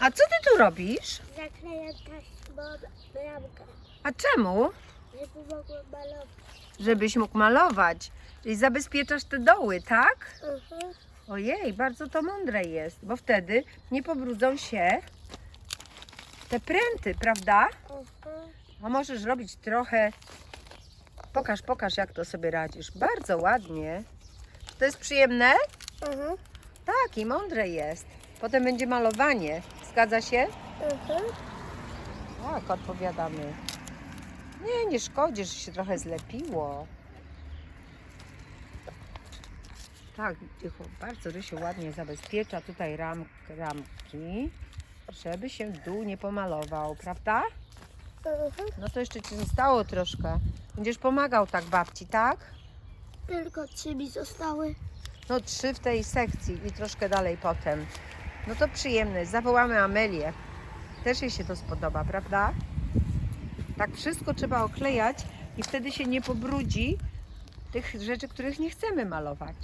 A co ty tu robisz? Zaklejam taśmą bramkę, A czemu? żeby mogła malować. Żebyś mógł malować. Czyli zabezpieczasz te doły, tak? Mhm. Ojej, bardzo to mądre jest, bo wtedy nie pobrudzą się te pręty, prawda? Mhm. A możesz robić trochę. Pokaż, pokaż, jak to sobie radzisz. Bardzo ładnie. Czy to jest przyjemne? Mhm. Tak, i mądre jest. Potem będzie malowanie. Zgadza się? Mhm. Tak, odpowiadamy. Nie, nie szkodzi, że się trochę zlepiło. Tak, bardzo Rysiu ładnie zabezpiecza tutaj ram, ramki, żeby się dół nie pomalował, prawda? Mhm. No to jeszcze ci zostało troszkę. Będziesz pomagał tak babci, tak? Tylko trzy mi zostały. No trzy w tej sekcji i troszkę dalej potem. No to przyjemne. Zawołamy Amelię. Też jej się to spodoba, prawda? Tak wszystko trzeba oklejać i wtedy się nie pobrudzi tych rzeczy, których nie chcemy malować.